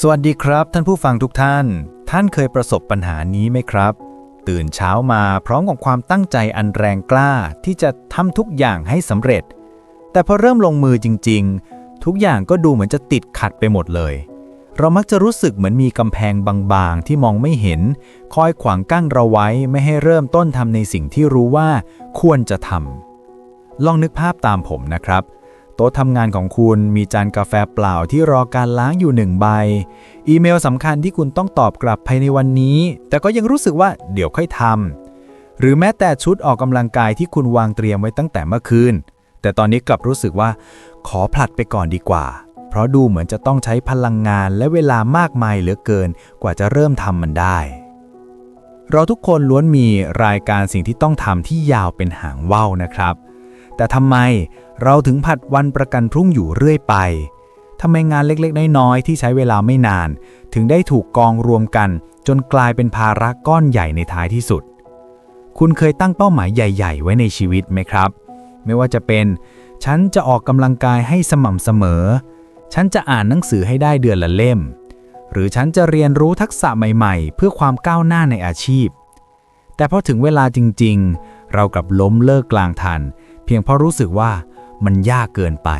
สวัสดีครับ ท่านผู้ฟังทุกท่าน ท่านเคยประสบปัญหานี้ไหมครับ ตื่นเช้ามาพร้อมกับความตั้งใจอันแรงกล้าที่จะทำทุกอย่างให้สำเร็จ แต่พอเริ่มลงมือจริง ๆ ทุกอย่างก็ดูเหมือนจะติดขัดไปหมดเลย เรามักจะรู้สึกเหมือนมีกำแพงบางๆ ที่มองไม่เห็น คอยขวางกั้นเราไว้ไม่ให้เริ่มต้นทำในสิ่งที่รู้ว่า ควรจะทำลองนึกภาพตามผมนะครับ โต๊ะทำงานของคุณมีจานกาแฟเปล่าที่รอการล้างอยู่หนึ่งใบ อีเมลสำคัญที่คุณต้องตอบกลับภายในวันนี้ แต่ก็ยังรู้สึกว่าเดี๋ยวค่อยทำหรือแม้แต่ชุดออกกำลังกายที่คุณวางเตรียมไว้ตั้งแต่เมื่อคืน แต่ตอนนี้กลับรู้สึกว่า ขอผลัดไปก่อนดีกว่า เพราะดูเหมือนจะต้องใช้พลังงานและเวลามากมายเหลือเกิน กว่าจะเริ่มทำมันได้ เราทุกคนล้วนมีรายการสิ่งที่ต้องทำที่ยาวเป็นหางว่าวนะครับ แต่ทำไม เราถึงผัดวันประกันพรุ่งอยู่เรื่อยไปทำไมงานเล็กๆ น้อยๆที่ใช้เวลาไม่นาน ถึงได้ถูกกองรวมกัน จนกลายเป็นภาระก้อนใหญ่ในท้ายที่สุด คุณเคยตั้งเป้าหมายใหญ่ ๆ ไว้ในชีวิตไหมครับ ไม่ว่าจะเป็น ฉันจะออกกำลังกายให้สม่ำเสมอ ฉันจะอ่านหนังสือให้ได้เดือนละเล่ม หรือฉันจะเรียนรู้ทักษะใหม่ ๆ เพื่อความก้าวหน้าในอาชีพ แต่พอถึงเวลาจริง ๆ เรากลับล้มเลิกกลางทัน เพียงเพราะรู้สึกว่า มันยากเกินไป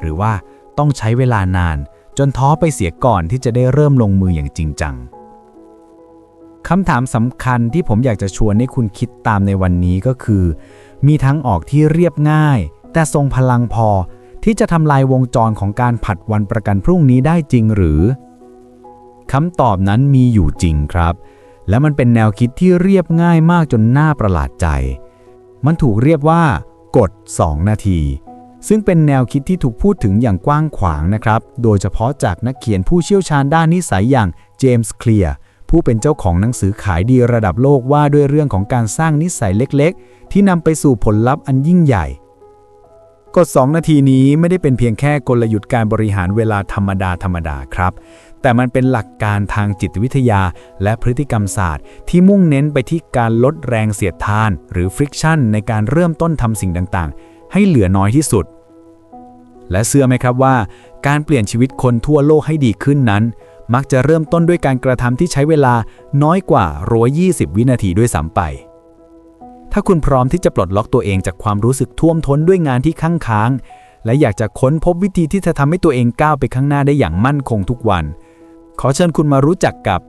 หรือว่าต้องใช้เวลานานจนท้อไปเสียก่อนที่จะได้เริ่มลงมืออย่างจริงจังคำถามสำคัญที่ผมอยากจะชวนให้คุณคิดตามในวันนี้ก็คือ มีทั้งออกที่เรียบง่าย แต่ทรงพลังพอที่จะทำลายวงจรของการผัดวันประกันพรุ่งนี้ได้จริงหรือคำตอบนั้นมีอยู่จริงครับ และมันเป็นแนวคิดที่เรียบง่ายมากจนน่าประหลาดใจ มันถูกเรียกว่ากฎ 2 นาที ซึ่งเป็นแนวคิดที่ถูกพูดถึงอย่างกว้างขวางนะครับ โดยเฉพาะจากนักเขียนผู้เชี่ยวชาญด้านนิสัยอย่างเจมส์เคลียร์ผู้เป็นเจ้าของหนังสือขายดีระดับโลกว่าด้วยเรื่องของการสร้างนิสัยเล็กๆ ที่นำไปสู่ผลลัพธ์อันยิ่งใหญ่ กฎ 2 นาทีนี้ไม่ได้เป็นเพียงแค่กลยุทธ์การบริหารเวลาธรรมดาธรรมดาครับ แต่มันเป็นหลักการทางจิตวิทยาและพฤติกรรมศาสตร์ ที่มุ่งเน้นไปที่การลดแรงเสียดทาน หรือ friction ในการเริ่มต้นทำสิ่งต่างๆ ให้เหลือน้อยที่สุด และเชื่อไหมครับว่า การเปลี่ยนชีวิตคนทั่วโลกให้ดีขึ้นนั้น มักจะเริ่มต้นด้วยการกระทำที่ใช้เวลาน้อยกว่า120วินาทีด้วยซ้ำไป ถ้าคุณพร้อมที่จะปลดล็อกตัวเองจากความรู้สึกท่วมท้นด้วยงานที่ค้างค้าง และอยากจะค้นพบวิธีที่จะทำให้ตัวเองก้าวไปข้างหน้าได้อย่างมั่นคงทุกวัน ขอเชิญคุณมารู้จักกับ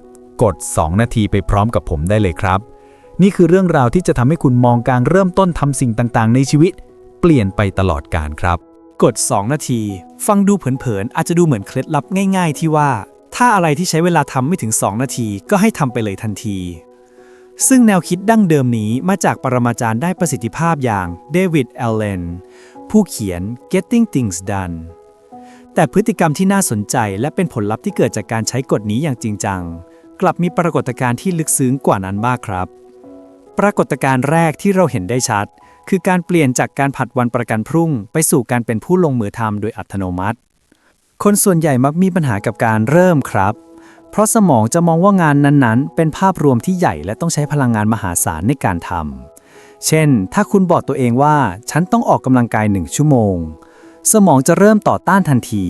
กฎ2นาทีไปพร้อมกับผมได้เลยครับ นี่คือเรื่องราวที่จะทำให้คุณมองการเริ่มต้นทำสิ่งต่างๆ ในชีวิต เปลี่ยนไปตลอดกาลครับ กด 2 นาที ฟังดูเผินๆอาจจะดูเหมือนเคล็ดลับง่าย ๆ ที่ว่า ถ้าอะไรที่ใช้เวลาทำไม่ถึง 2 นาทีก็ให้ทำไปเลยทันที ซึ่งแนวคิดดั้งเดิมนี้มาจากปรมาจารย์ได้ประสิทธิภาพอย่างเดวิดแอลเลนผู้เขียน Getting Things Done แต่พฤติกรรมที่น่าสนใจและเป็นผลลัพธ์ที่เกิดจากการใช้กฎนี้อย่างจริงจัง กลับมีปรากฏการณ์ที่ลึกซึ้งกว่านั้นมากครับ ปรากฏการณ์แรกที่เราเห็นได้ชัด คือการเปลี่ยนจากการผัดวันประกันพรุ่ง ไปสู่การเป็นผู้ลงมือทำโดยอัตโนมัติ คนส่วนใหญ่มักมีปัญหากับการเริ่มครับ เพราะสมองจะมองว่างานนั้นๆ เป็นภาพรวมที่ใหญ่และต้องใช้พลังงานมหาศาลในการทำเช่น ถ้าคุณบอกตัวเองว่า ฉันต้องออกกำลังกายหนึ่งชั่วโมง สมองจะเริ่มต่อต้านทันที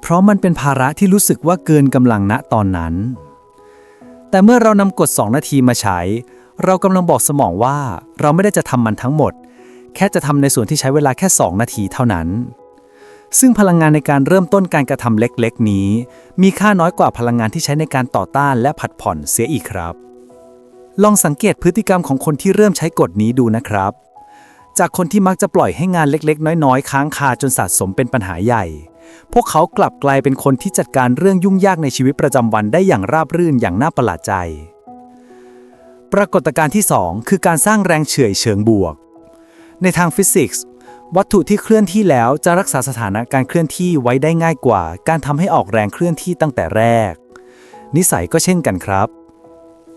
เพราะมันเป็นภาระที่รู้สึกว่าเกินกำลังณตอนนั้น แต่เมื่อเรานำกฎ 2 นาทีมาใช้ เรากำลังบอกสมองว่าเราไม่ได้จะทำมันทั้งหมด แค่จะทำในส่วนที่ใช้เวลาแค่ 2 นาทีเท่านั้น ซึ่งพลังงานในการเริ่มต้นการกระทำเล็กๆ นี้ มีค่าน้อยกว่าพลังงานที่ใช้ในการต่อต้านและผัดผ่อนเสียอีกครับ ลองสังเกตพฤติกรรมของคนที่เริ่มใช้กฎนี้ดูนะครับ จากคนที่มักจะปล่อยให้งานเล็กๆ น้อยๆ ค้างคาจนสะสมเป็นปัญหาใหญ่ พวกเขากลับกลายเป็นคนที่จัดการเรื่องยุ่งยากในชีวิตประจำวันได้อย่างราบรื่นอย่างน่าประหลาดใจ ปรากฏการณ์ที่ 2 คือการสร้างแรงเฉื่อยเชิงบวก ในทางฟิสิกส์ วัตถุที่เคลื่อนที่แล้วจะรักษาสถานะการเคลื่อนที่ไว้ได้ง่ายกว่า การทำให้ออกแรงเคลื่อนที่ตั้งแต่แรก นิสัยก็เช่นกันครับ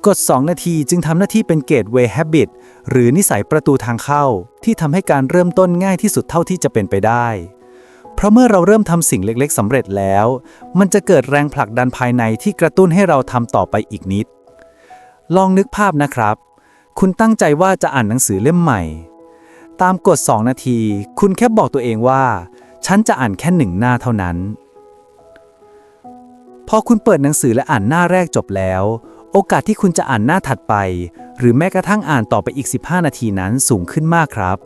กฎ 2 นาทีจึงทำหน้าที่เป็น Gateway Habit หรือนิสัยประตูทางเข้า ที่ทำให้การเริ่มต้นง่ายที่สุดเท่าที่จะเป็นไปได้ เพราะเมื่อเราเริ่มทำสิ่งเล็กๆสำเร็จแล้ว มันจะเกิดแรงผลักดันภายในที่กระตุ้นให้เราทำต่อไปอีกนิด ลองนึกภาพนะครับ คุณตั้งใจว่าจะอ่านหนังสือเล่มใหม่ ตามกฎ2นาที คุณแค่บอกตัวเองว่า ฉันจะอ่านแค่หนึ่งหน้าเท่านั้น พอคุณเปิดหนังสือและอ่านหน้าแรกจบแล้ว โอกาสที่คุณจะอ่านหน้าถัดไป หรือแม้กระทั่งอ่านต่อไปอีก 15 นาทีนั้นสูงขึ้นมากครับ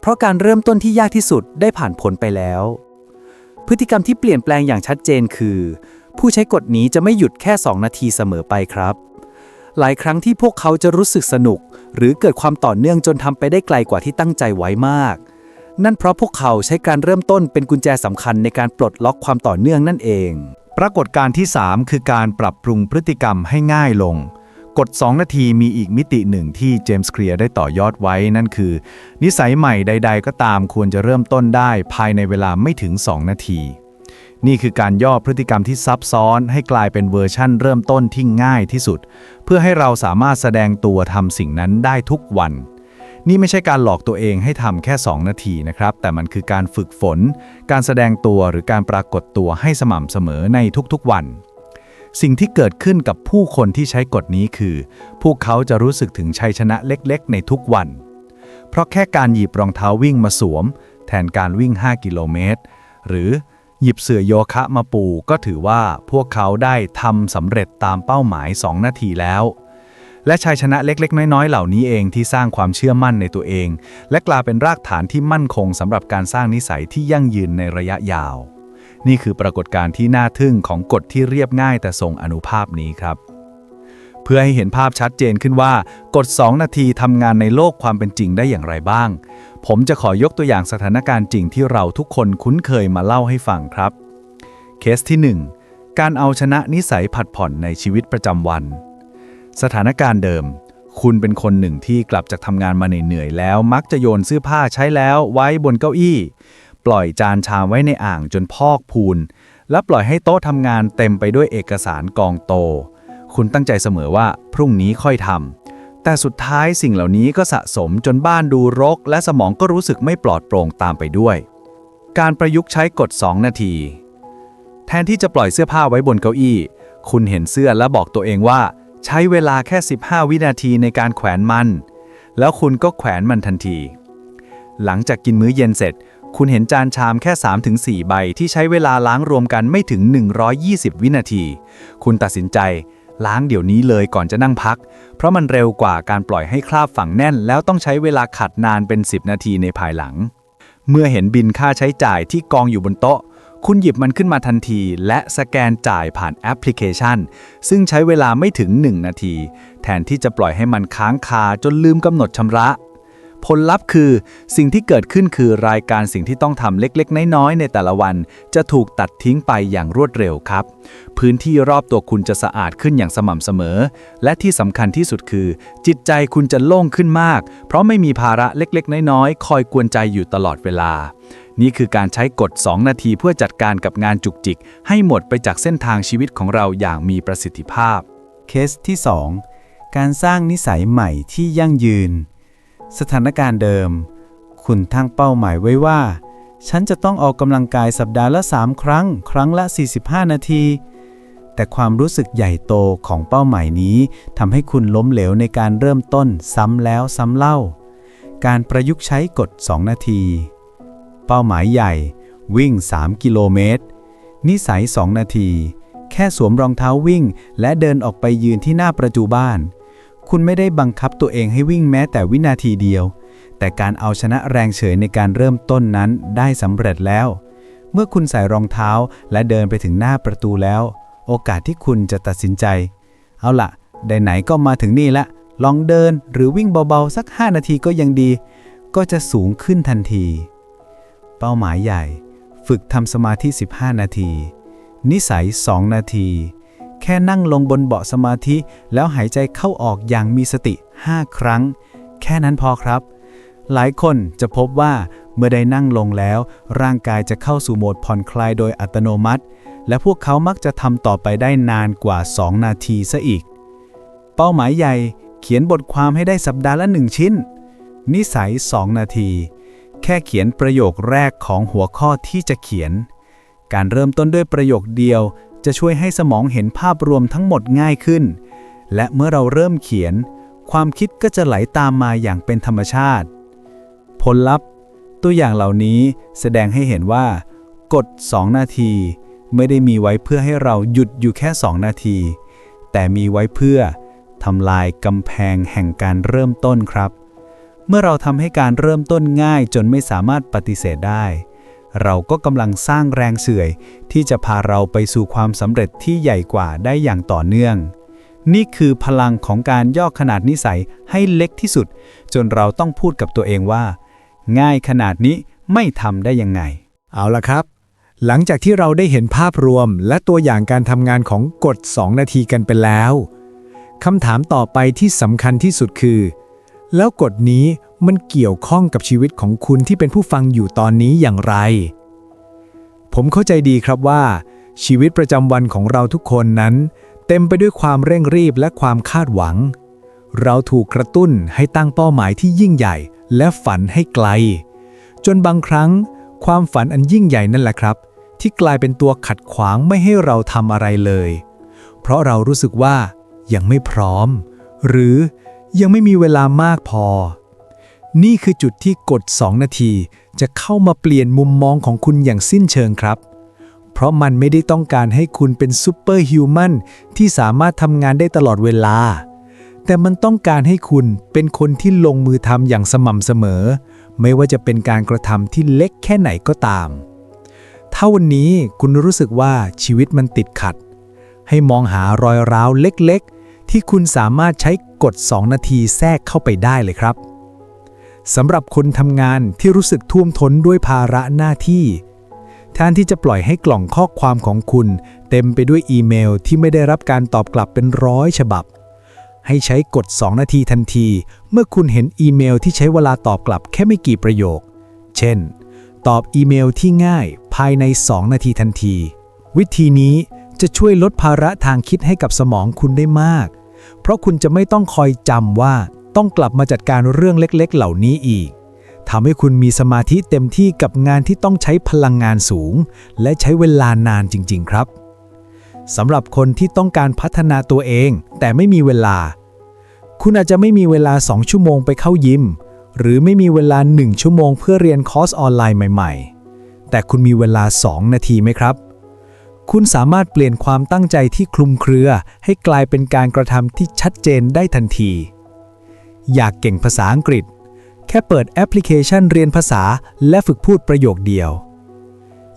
เพราะการเริ่มต้นที่ยากที่สุดได้ผ่านพ้นไปแล้ว พฤติกรรมที่เปลี่ยนแปลงอย่างชัดเจนคือ ผู้ใช้กฎนี้จะไม่หยุดแค่ 2 นาทีเสมอไปครับ หลายครั้งที่พวกเขาจะรู้สึกสนุก หรือเกิดความต่อเนื่องจนทำไปได้ไกลกว่าที่ตั้งใจไว้มาก นั่นเพราะพวกเขาใช้การเริ่มต้นเป็นกุญแจสำคัญในการปลดล็อกความต่อเนื่องนั่นเอง ปรากฏการณ์ที่ 3 คือการปรับปรุงพฤติกรรมให้ง่ายลง กฎ 2 นาทีมีอีกมิติหนึ่งที่เจมส์เคลียร์ได้ต่อยอดไว้นั่นคือ นิสัยใหม่ใด ๆ ก็ตามควรจะเริ่มต้นได้ภายในเวลาไม่ถึง 2 นาที นี่คือการย่อพฤติกรรมที่ซับซ้อนให้กลายเป็นเวอร์ชั่นเริ่มต้นที่ง่ายที่สุด เพื่อให้เราสามารถแสดงตัวทำสิ่งนั้นได้ทุกวัน นี่ไม่ใช่การหลอกตัวเองให้ทำแค่ 2 นาทีนะครับ แต่มันคือการฝึกฝน การแสดงตัวหรือการปรากฏตัวให้สม่ำเสมอในทุกๆวัน สิ่งที่เกิดขึ้นกับผู้คนที่ใช้กฎนี้คือ พวกเขาจะรู้สึกถึงชัยชนะเล็กๆ ในทุกวัน เพราะแค่การหยิบรองเท้าวิ่งมาสวม แทนการวิ่ง 5 กิโลเมตรหรือ หยิบเสื่อโยคะมาปูก็ถือว่าพวกเขาได้ทำสำเร็จตามเป้าหมาย 2 นาทีแล้ว และชัยชนะเล็ก ๆ น้อย ๆ เหล่านี้เองที่สร้างความเชื่อมั่นในตัวเอง และกลายเป็นรากฐานที่มั่นคงสำหรับการสร้างนิสัยที่ยั่งยืนในระยะยาว นี่คือปรากฏการณ์ที่น่าทึ่งของกฎที่เรียบง่ายแต่ทรงอนุภาพนี้ครับ เพื่อให้เห็นภาพชัดเจนขึ้นว่า กฎ 2 นาทีทำงานในโลกความเป็นจริงได้อย่างไรบ้าง ผมจะขอยกตัวอย่างสถานการณ์จริงที่เราทุกคนคุ้นเคยมาเล่าให้ฟังครับ เคสที่ 1 การเอาชนะนิสัยผัดผ่อนในชีวิตประจำวัน สถานการณ์เดิม คุณเป็นคนหนึ่งที่กลับจากทำงานมาเหนื่อยแล้ว มักจะโยนเสื้อผ้าใช้แล้วไว้บนเก้าอี้ ปล่อยจานชามไว้ในอ่างจนพอกพูน และปล่อยให้โต๊ะทำงานเต็มไปด้วยเอกสารกองโต คุณตั้งใจเสมอว่าพรุ่งนี้ค่อยทำ แต่สุดท้ายสิ่งเหล่านี้ก็สะสมจนบ้านดูรก และสมองก็รู้สึกไม่ปลอดโปร่งตามไปด้วย การประยุกต์ใช้กฎ 2 นาที แทนที่จะปล่อยเสื้อผ้าไว้บนเก้าอี้ คุณเห็นเสื้อและบอกตัวเองว่า ใช้เวลาแค่ 15 วินาทีในการแขวนมัน แล้วคุณก็แขวนมันทันที หลังจากกินมื้อเย็นเสร็จ คุณเห็นจานชามแค่ 3-4 ใบที่ใช้เวลาล้างรวมกันไม่ถึง 120 วินาที คุณตัดสินใจ ล้างเดี๋ยวนี้เลยก่อนจะนั่งพัก เพราะมันเร็วกว่าการปล่อยให้คราบฝังแน่น แล้วต้องใช้เวลาขัดนานเป็น 10 นาทีในภายหลัง เมื่อเห็นบินค่าใช้จ่ายที่กองอยู่บนโต๊ะ คุณหยิบมันขึ้นมาทันที และสแกนจ่ายผ่านแอปพลิเคชัน ซึ่งใช้เวลาไม่ถึง 1 นาที แทนที่จะปล่อยให้มันค้างคาจนลืมกำหนดชำระ ผลลัพธ์คือ สิ่งที่เกิดขึ้นคือรายการสิ่งที่ต้องทำเล็กๆ น้อยๆ ในแต่ละวัน จะถูกตัดทิ้งไปอย่างรวดเร็วครับ พื้นที่รอบตัวคุณจะสะอาดขึ้นอย่างสม่ำเสมอ และที่สำคัญที่สุดคือ จิตใจคุณจะโล่งขึ้นมาก เพราะไม่มีภาระเล็กๆ น้อยๆ คอยกวนใจอยู่ตลอดเวลา นี่คือการใช้กฎ 2 นาทีเพื่อจัดการกับงานจุกจิก ให้หมดไปจากเส้นทางชีวิตของเราอย่างมีประสิทธิภาพ เคสที่ 2 การสร้างนิสัยใหม่ที่ยั่งยืน สถานการณ์เดิม คุณตั้งเป้าหมายไว้ว่า ฉันจะต้องออกกำลังกายสัปดาห์ละ 3 ครั้ง ครั้งละ 45 นาที แต่ความรู้สึกใหญ่โตของเป้าหมายนี้ทำให้คุณล้มเหลวในการเริ่มต้นซ้ำแล้วซ้ำเล่า การประยุกต์ใช้กฎ 2 นาที เป้าหมายใหญ่ วิ่ง 3 กิโลเมตร นิสัย 2 นาที แค่สวมรองเท้าวิ่ง และเดินออกไปยืนที่หน้าประตูบ้าน คุณไม่ได้บังคับตัวเองให้วิ่งแม้แต่วินาทีเดียว แต่การเอาชนะแรงเฉยในการเริ่มต้นนั้นได้สำเร็จแล้ว เมื่อคุณใส่รองเท้าและเดินไปถึงหน้าประตูแล้ว โอกาสที่คุณจะตัดสินใจ เอาล่ะได้ไหนก็มาถึงนี่ละ ลองเดินหรือวิ่งเบาๆ สัก 5 นาทีก็ยังดี ก็จะสูงขึ้นทันที เป้าหมายใหญ่ ฝึกทำสมาธิ 15 นาที นิสัย 2 นาที แค่นั่งลงบนเบาะสมาธิ แล้วหายใจเข้าออกอย่างมีสติ 5 ครั้ง แค่นั้นพอครับ หลายคนจะพบว่าเมื่อได้นั่งลงแล้ว ร่างกายจะเข้าสู่โหมดผ่อนคลายโดยอัตโนมัติ และพวกเขามักจะทำต่อไปได้นานกว่า 2 นาทีซะอีก เป้าหมายใหญ่เขียนบทความให้ได้สัปดาห์ละ1ชิ้น นิสัย 2 นาที แค่เขียนประโยคแรกของหัวข้อที่จะเขียน การเริ่มต้นด้วยประโยคเดียว จะช่วยให้สมองเห็นภาพรวมทั้งหมดง่ายขึ้น และเมื่อเราเริ่มเขียน ความคิดก็จะไหลตามมาอย่างเป็นธรรมชาติ ผลลัพธ์ ตัวอย่างเหล่านี้แสดงให้เห็นว่า กฎ 2 นาที ไม่ได้มีไว้เพื่อให้เราหยุดอยู่แค่ 2 นาที แต่มีไว้เพื่อทำลายกำแพงแห่งการเริ่มต้นครับ เมื่อเราทำให้การเริ่มต้นง่ายจนไม่สามารถปฏิเสธได้ เราก็กำลังสร้างแรงเสื่อย ที่จะพาเราไปสู่ความสำเร็จที่ใหญ่กว่าได้อย่างต่อเนื่อง นี่คือพลังของการย่อขนาดนิสัยให้เล็กที่สุด จนเราต้องพูดกับตัวเองว่า ง่ายขนาดนี้ไม่ทำได้ยังไง เอาละครับ หลังจากที่เราได้เห็นภาพรวม และตัวอย่างการทำงานของกฎ 2 นาทีกันไปแล้วคำถามต่อไปที่สำคัญที่สุดคือ แล้วกฎนี้มันเกี่ยวข้องกับชีวิตของคุณที่เป็นผู้ฟังอยู่ตอนนี้อย่างไร ผมเข้าใจดีครับว่า ชีวิตประจำวันของเราทุกคนนั้น เต็มไปด้วยความเร่งรีบและความคาดหวัง เราถูกกระตุ้นให้ตั้งเป้าหมายที่ยิ่งใหญ่และฝันให้ไกล จนบางครั้ง ความฝันอันยิ่งใหญ่นั่นแหละครับ ที่กลายเป็นตัวขัดขวางไม่ให้เราทำอะไรเลย เพราะเรารู้สึกว่ายังไม่พร้อม หรือ ยังไม่มีเวลามากพอ นี่คือจุดที่กด2นาทีจะเข้ามาเปลี่ยนมุมมองของคุณอย่างสิ้นเชิงครับ เพราะมันไม่ได้ต้องการให้คุณเป็นซูเปอร์ฮิวแมนที่สามารถทำงานได้ตลอดเวลา แต่มันต้องการให้คุณเป็นคนที่ลงมือทำอย่างสม่ำเสมอ ไม่ว่าจะเป็นการกระทำที่เล็กแค่ไหนก็ตาม ถ้าวันนี้คุณรู้สึกว่าชีวิตมันติดขัด ให้มองหารอยร้าวเล็กๆ ที่คุณสามารถใช้กด 2 นาทีแทรกเข้าไปได้เลยครับสำหรับคนทำงานที่รู้สึกท่วมท้นด้วยภาระหน้าที่แทนที่จะปล่อยให้กล่องข้อความของคุณ เต็มไปด้วยอีเมลที่ไม่ได้รับการตอบกลับเป็นร้อยฉบับ ให้ใช้กด 2 นาทีทันที เมื่อคุณเห็นอีเมลที่ใช้เวลาตอบกลับแค่ไม่กี่ประโยค เช่น ตอบอีเมลที่ง่ายภายใน 2 นาทีทันที วิธีนี้จะช่วยลดภาระทางคิดให้กับสมองคุณได้มาก เพราะคุณจะไม่ต้องคอยจำว่าต้องกลับมาจัดการเรื่องเล็กๆ เหล่านี้อีกทำให้คุณมีสมาธิเต็มที่กับงานที่ต้องใช้พลังงานสูง และใช้เวลานานจริง ๆ ครับสำหรับคนที่ต้องการพัฒนาตัวเอง แต่ไม่มีเวลา คุณอาจจะไม่มีเวลา 2 ชั่วโมงไปเข้ายิม หรือไม่มีเวลา 1 ชั่วโมงเพื่อเรียนคอร์สออนไลน์ใหม่ ๆ แต่คุณมีเวลา 2 นาทีไหมครับ คุณสามารถเปลี่ยนความตั้งใจที่คลุมเครือ ให้กลายเป็นการกระทำที่ชัดเจนได้ทันที อยากเก่งภาษาอังกฤษ แค่เปิดแอปพลิเคชันเรียนภาษาและฝึกพูดประโยคเดียว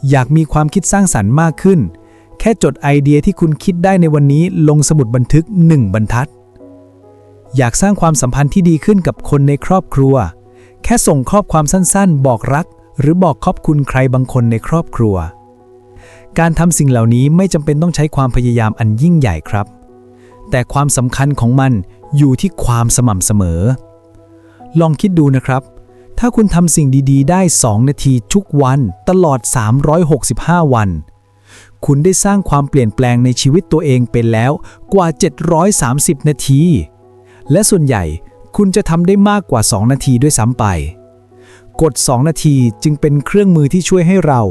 อยากมีความคิดสร้างสรรค์มากขึ้น แค่จดไอเดียที่คุณคิดได้ในวันนี้ลงสมุดบันทึก1บรรทัด อยากสร้างความสัมพันธ์ที่ดีขึ้นกับคนในครอบครัว แค่ส่งข้อความสั้นๆ บอกรัก หรือบอกขอบคุณใครบางคนในครอบครัว การทำสิ่งเหล่านี้ไม่จำเป็นต้องใช้ความพยายามอันยิ่งใหญ่ครับ แต่ความสำคัญของมันอยู่ที่ความสม่ำเสมอ ลองคิดดูนะครับ ถ้าคุณทำสิ่งดีๆ ได้ 2 นาทีทุกวันตลอด 365 วัน คุณได้สร้างความเปลี่ยนแปลงในชีวิตตัวเองไปแล้วกว่า 730 นาที และส่วนใหญ่คุณจะทำได้มากกว่า 2 นาทีด้วยซ้ำไป กด 2 นาทีจึงเป็นเครื่องมือที่ช่วยให้เรา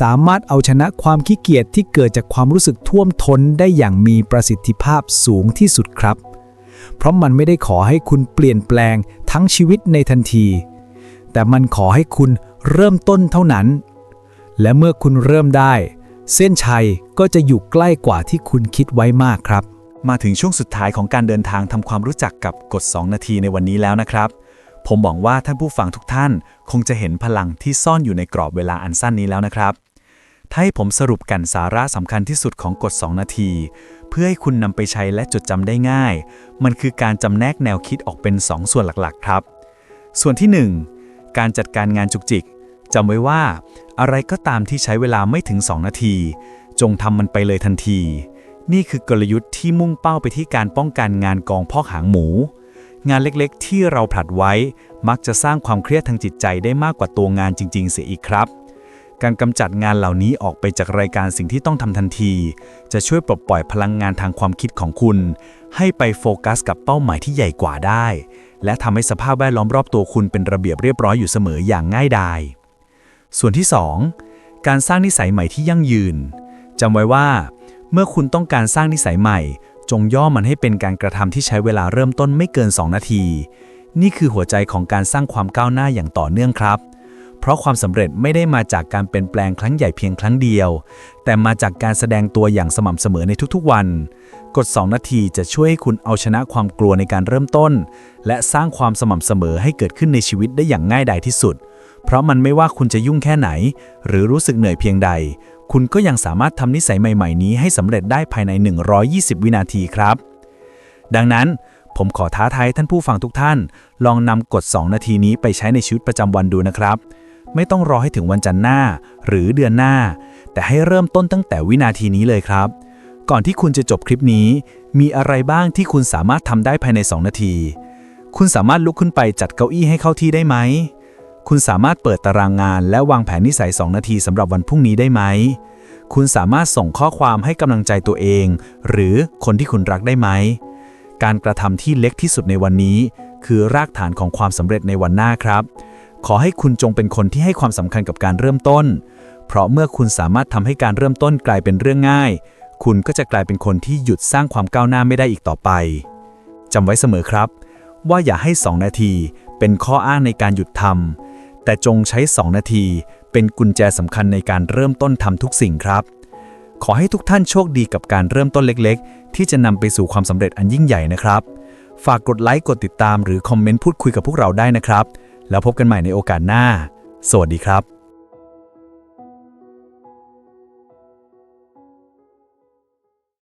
สามารถเอาชนะความขี้เกียจที่เกิดจากความรู้สึกท่วมท้นได้อย่างมีประสิทธิภาพสูงที่สุดครับ เพราะมันไม่ได้ขอให้คุณเปลี่ยนแปลงทั้งชีวิตในทันที แต่มันขอให้คุณเริ่มต้นเท่านั้น และเมื่อคุณเริ่มได้ เส้นชัยก็จะอยู่ใกล้กว่าที่คุณคิดไว้มากครับ มาถึงช่วงสุดท้ายของการเดินทางทำความรู้จักกับกฎ 2 นาทีในวันนี้แล้วนะครับ ผมหวังว่าท่านผู้ฟังทุกท่าน คงจะเห็นพลังที่ซ่อนอยู่ในกรอบเวลาอันสั้นนี้แล้วนะครับ ถ้าให้ผมสรุปกันสาระสำคัญที่สุดของกฎ 2 นาที เพื่อให้คุณนำไปใช้และจดจำได้ง่าย มันคือการจำแนกแนวคิดออกเป็น2ส่วนหลักๆ ครับ ส่วนที่ 1 การจัดการงานจุกจิกจำไว้ว่า อะไรก็ตามที่ใช้เวลาไม่ถึง 2 นาที จงทำมันไปเลยทันที นี่คือกลยุทธ์ที่มุ่งเป้าไปที่การป้องกันงานกองพอกหางหมู งานเล็กๆ ที่เราผลัดไว้ มักจะสร้างความเครียดทางจิตใจได้มากกว่าตัวงานจริง ๆ เสียอีกครับ การกำจัดงานเหล่านี้ออกไปจากรายการสิ่งที่ต้องทำทันที จะช่วยปลดปล่อยพลังงานทางความคิดของคุณ ให้ไปโฟกัสกับเป้าหมายที่ใหญ่กว่าได้ และทำให้สภาพแวดล้อมรอบตัวคุณเป็นระเบียบเรียบร้อยอยู่เสมออย่างง่ายดายส่วนที่ 2 การสร้างนิสัยใหม่ที่ยั่งยืนจำไว้ว่า เมื่อคุณต้องการสร้างนิสัยใหม่ จงย่อมันให้เป็นการกระทำที่ใช้เวลาเริ่มต้นไม่เกิน 2 นาที นี่คือหัวใจของการสร้างความก้าวหน้าอย่างต่อเนื่องครับ เพราะความสำเร็จไม่ได้มาจากการเปลี่ยนแปลงครั้งใหญ่เพียงครั้งเดียว แต่มาจากการแสดงตัวอย่างสม่ำเสมอในทุกๆวันกฎ2นาทีจะช่วยให้คุณเอาชนะความกลัวในการเริ่มต้น และสร้างความสม่ำเสมอให้เกิดขึ้นในชีวิตได้อย่างง่ายดายที่สุด เพราะมันไม่ว่าคุณจะยุ่งแค่ไหน หรือรู้สึกเหนื่อยเพียงใด คุณก็ยังสามารถทำนิสัยใหม่ ๆ นี้ให้สำเร็จได้ภายใน 120 วินาทีครับ ดังนั้น ผมขอท้าทายท่านผู้ฟังทุกท่าน ลองนำกฎ 2 นาทีนี้ไปใช้ในชีวิตประจำวันดูนะครับ ไม่ต้องรอให้ถึงวันจันทร์หน้า หรือเดือนหน้า แต่ให้เริ่มต้นตั้งแต่วินาทีนี้เลยครับ ก่อนที่คุณจะจบคลิปนี้ มีอะไรบ้างที่คุณสามารถทำได้ภายใน 2 นาที คุณสามารถลุกขึ้นไปจัดเก้าอี้ให้เข้าที่ได้ไหม คุณสามารถเปิดตารางงาน และวางแผนนิสัย 2 นาทีสำหรับวันพรุ่งนี้ได้ไหม คุณสามารถส่งข้อความให้กำลังใจตัวเอง หรือคนที่คุณรักได้ไหม การกระทำที่เล็กที่สุดในวันนี้ คือรากฐานของความสำเร็จในวันหน้าครับ ขอให้คุณจงเป็นคนที่ให้ความสำคัญกับการเริ่มต้น เพราะเมื่อคุณสามารถทำให้การเริ่มต้นกลายเป็นเรื่องง่าย คุณก็จะกลายเป็นคนที่หยุดสร้างความก้าวหน้าไม่ได้อีกต่อไปจำไว้เสมอครับ ว่าอย่าให้ 2 นาทีเป็นข้ออ้างในการหยุดทำแต่จงใช้ 2 นาทีเป็นกุญแจสำคัญในการเริ่มต้นทำทุกสิ่งครับ ขอให้ทุกท่านโชคดีกับการเริ่มต้นเล็กๆ ที่จะนำไปสู่ความสำเร็จอันยิ่งใหญ่นะครับ ฝากกดไลค์กดติดตามหรือคอมเมนต์พูดคุยกับพวกเราได้นะครับ แล้วพบกันใหม่ในโอกาสหน้า สวัสดีครับ